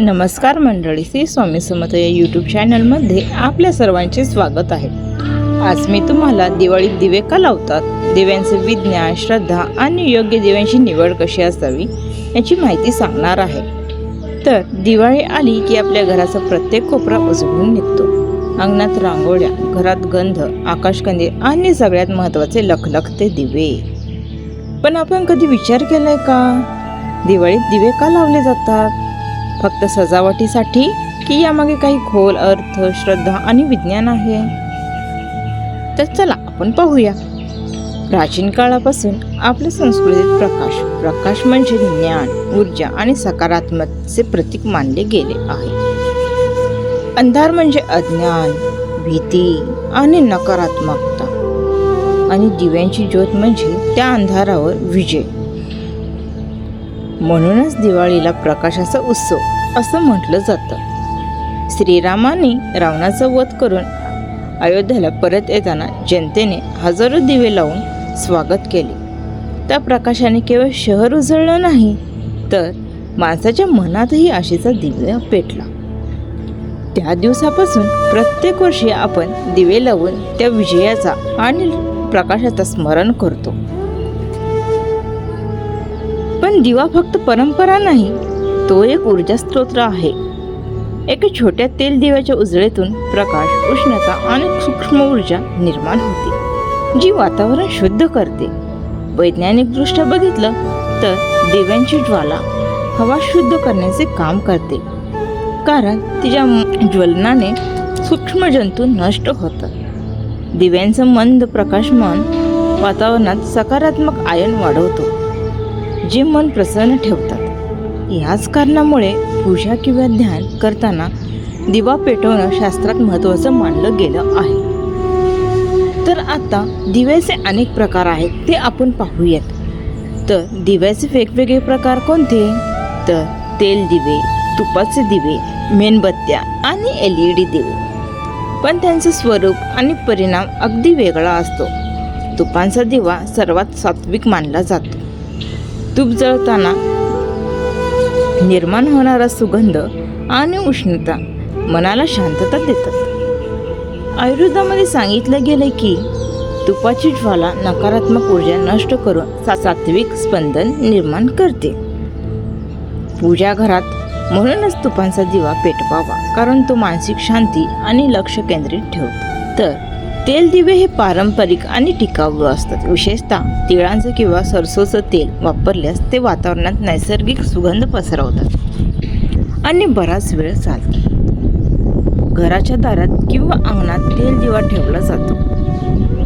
नमस्कार मंडळी श्री स्वामी समर्थ या यूट्यूब चॅनलमध्ये आपल्या सर्वांचे स्वागत आहे. आज मी तुम्हाला दिवाळीत दिवे का लावतात? दिव्यांचे विज्ञान श्रद्धा आणि योग्य दिव्यांची निवड कशी असावी याची माहिती सांगणार आहे. तर दिवाळी आली की आपल्या घराचा प्रत्येक कोपरा उजळून निघतो. अंगणात रांगोळ्या घरात गंध आकाशकंदील आणि सगळ्यात महत्त्वाचे लखलखते दिवे. पण आपण कधी विचार केलाय का? दिवाळीत दिवे का लावले जातात? फक्त सजावटीसाठी की यामागे काही खोल अर्थ श्रद्धा आणि विज्ञान आहे? तर चला आपण पाहूया. प्राचीन काळापासून आपल्या संस्कृतीत प्रकाश प्रकाश म्हणजे ज्ञान ऊर्जा आणि सकारात्मकचे प्रतीक मानले गेले आहे. अंधार म्हणजे अज्ञान भीती आणि नकारात्मकता. आणि दिव्यांची ज्योत म्हणजे त्या अंधारावर विजय. म्हणूनच दिवाळीला प्रकाशाचा उत्सव असं म्हटलं जातं. श्रीरामाने रावणाचा वध करून अयोध्येला परत येताना जनतेने हजारो दिवे लावून स्वागत केले. त्या प्रकाशाने केवळ शहर उजळलं नाही तर माणसाच्या मनातही आशेचा दिव्य पेटला. त्या दिवसापासून प्रत्येक वर्षी आपण दिवे लावून त्या विजयाचा आणि प्रकाशाचा स्मरण करतो. पण दिवा फक्त परंपरा नाही तो एक ऊर्जा स्त्रोत आहे. एका छोट्या तेल दिव्याच्या उजळेतून प्रकाश उष्णता आणि सूक्ष्म ऊर्जा निर्माण होते. जी वातावरण शुद्ध करते. वैज्ञानिकदृष्ट्या बघितलं तर दिव्यांची ज्वाला हवा शुद्ध करण्याचे काम करते. कारण तिच्या ज्वलनाने सूक्ष्म जंतू नष्ट होतात. दिव्यांचं मंद प्रकाशमान वातावरणात सकारात्मक आयन वाढवतो. जे मन प्रसन्न ठेवतात. याच कारणामुळे पूजा किंवा ध्यान करताना दिवा पेटवणं शास्त्रात महत्त्वाचं मानलं गेलं आहे. तर आता दिव्याचे अनेक प्रकार आहेत ते आपण पाहूयात. तर दिव्याचे वेगवेगळे प्रकार कोणते? तर तेल दिवे तुपाचे दिवे मेणबत्त्या आणि एल ई डी दिवे. पण त्यांचं स्वरूप आणि परिणाम अगदी वेगळा असतो. तुपांचा दिवा सर्वात सात्विक मानला जातो. तूप जळताना निर्माण होणारा सुगंध आणि उष्णता मनाला शांतता देतात. आयुर्वेदामध्ये सांगितलं गेलं की तुपाची ज्वाला नकारात्मक ऊर्जा नष्ट करून सा- सात्विक स्पंदन निर्माण करते. पूजा घरात म्हणूनच तुपांचा दिवा पेटवावा कारण तो मानसिक शांती आणि लक्ष केंद्रित ठेवतो. तर तेल दिवे हे पारंपरिक आणि टिकाऊ असतात. विशेषतः तिळांचं किंवा सरसोचं तेल वापरल्यास ते वातावरणात नैसर्गिक सुगंध पसरवतात. आणि बराच वेळ चालतात घराच्या दारात किंवा अंगणात तेल दिवा ठेवला जातो.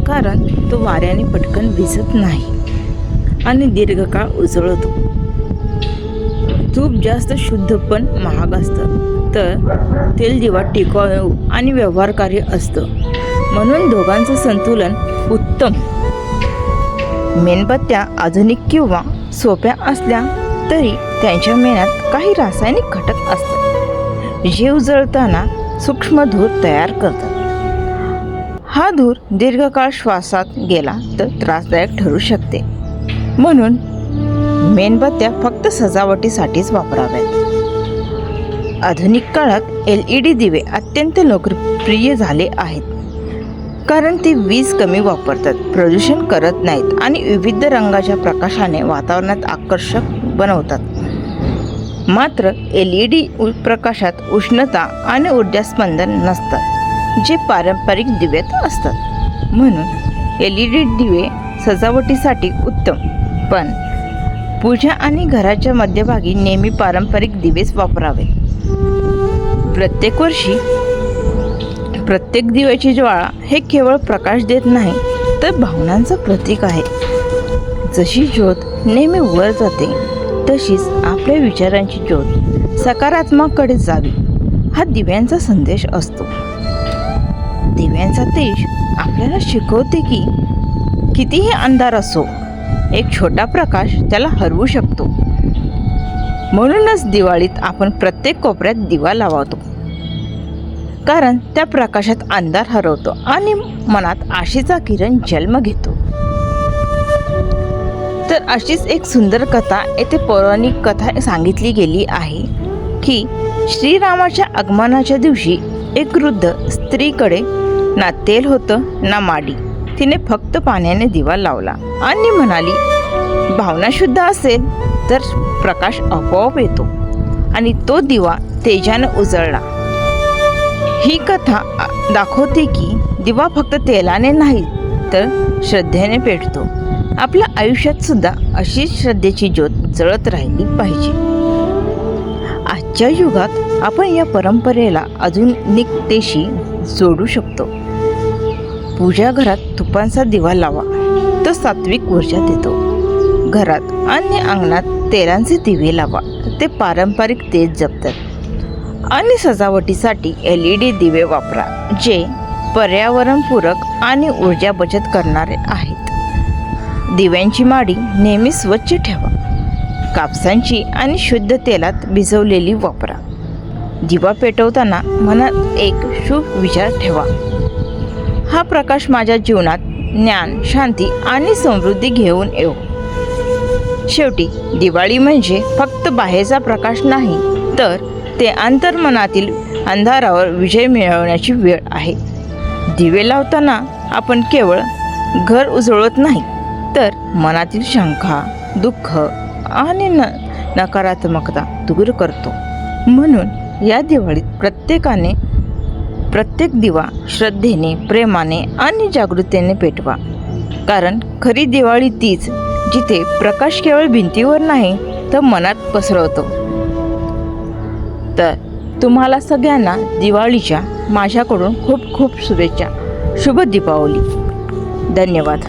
कारण तो वाऱ्याने पटकन भिजत नाही आणि दीर्घकाळ उजळतो. तूप जास्त शुद्ध पण महाग असतं. तर तेल दिवा टिकाऊ आणि व्यवहारकारी असतं. म्हणून दोघांचं संतुलन उत्तम. मेणबत्त्या आधुनिक किंवा सोप्या असल्या तरी त्यांच्या मेणात काही रासायनिक घटक असतात. जीव जळताना सूक्ष्म धूर तयार करतात. हा धूर दीर्घकाळ श्वासात गेला तर त्रासदायक ठरू शकते. म्हणून मेणबत्त्या फक्त सजावटीसाठीच वापराव्यात. आधुनिक काळात एल ई डी दिवे अत्यंत लोकप्रिय झाले आहेत. कारण ते वीज कमी वापरतात प्रदूषण करत नाहीत आणि विविध रंगाच्या प्रकाशाने वातावरणात आकर्षक बनवतात. मात्र एल ई डी प्रकाशात उष्णता आणि ऊर्जास्पंदन नसतात जे पारंपरिक दिव्यात असतात. म्हणून एल ई डी दिवे सजावटीसाठी उत्तम पण पूजा आणि घराच्या मध्यभागी नेहमी पारंपरिक दिवेच वापरावे. प्रत्येक वर्षी प्रत्येक दिव्याची ज्वाळा हे केवळ प्रकाश देत नाही तर भावनांचं प्रतीक आहे. जशी ज्योत नेहमी वर जाते तशीच आपल्या विचारांची ज्योत सकारात्मककडे जावी हा दिव्यांचा संदेश असतो. दिव्यांचा तेज आपल्याला शिकवते की कितीही अंधार असो एक छोटा प्रकाश त्याला हरवू शकतो. म्हणूनच दिवाळीत आपण प्रत्येक कोपऱ्यात दिवा लावतो. कारण त्या प्रकाशात अंधार हरवतो आणि मनात आशेचा किरण जन्म घेतो. तर अशीच एक सुंदर कथा येथे पौराणिक कथा सांगितली गेली आहे की श्रीरामाच्या आगमनाच्या दिवशी एक वृद्ध स्त्रीकडे ना तेल होतं ना माडी. तिने फक्त पाण्याने दिवा लावला आणि म्हणाली भावना शुद्ध असेल तर प्रकाश आपोआप येतो. आणि तो दिवा तेजानं उजळला. ही कथा दाखवते की दिवा फक्त तेलाने नाही तर श्रद्धेने पेटतो. आपल्या आयुष्यात सुद्धा अशीच श्रद्धेची ज्योत जळत राहिली पाहिजे. आजच्या युगात आपण या परंपरेला आधुनिकतेशी जोडू शकतो. पूजा घरात तुपांचा दिवा लावा तो सात्विक ऊर्जा देतो. घरात आणि अंगणात तेलांचे दिवे लावा ते पारंपरिक तेज जपतात. आणि सजावटीसाठी एल ई डी दिवे वापरा जे पर्यावरणपूरक आणि ऊर्जा बचत करणारे आहेत. दिव्यांची माडी नेहमी स्वच्छ ठेवा. कापसांची आणि शुद्ध तेलात भिजवलेली वापरा. दिवा पेटवताना मनात एक शुभ विचार ठेवा. हा प्रकाश माझ्या जीवनात ज्ञान शांती आणि समृद्धी घेऊन येऊ शेवटी दिवाळी म्हणजे फक्त बाहेरचा प्रकाश नाही तर ते अंतर्मनातील अंधारावर विजय मिळवण्याची वेळ आहे. दिवे लावताना आपण केवळ घर उजळवत नाही तर मनातील शंका दुःख आणि न नकारात्मकता दूर करतो. म्हणून या दिवाळीत प्रत्येकाने प्रत्येक दिवा श्रद्धेने प्रेमाने आणि जागृतीने पेटवा. कारण खरी दिवाळी तीच जिथे प्रकाश केवळ भिंतीवर नाही तर मनात पसरवतो. तर तुम्हाला सगळ्यांना दिवाळीच्या माझ्याकडून खूप खूप शुभेच्छा. शुभ दीपावली. धन्यवाद.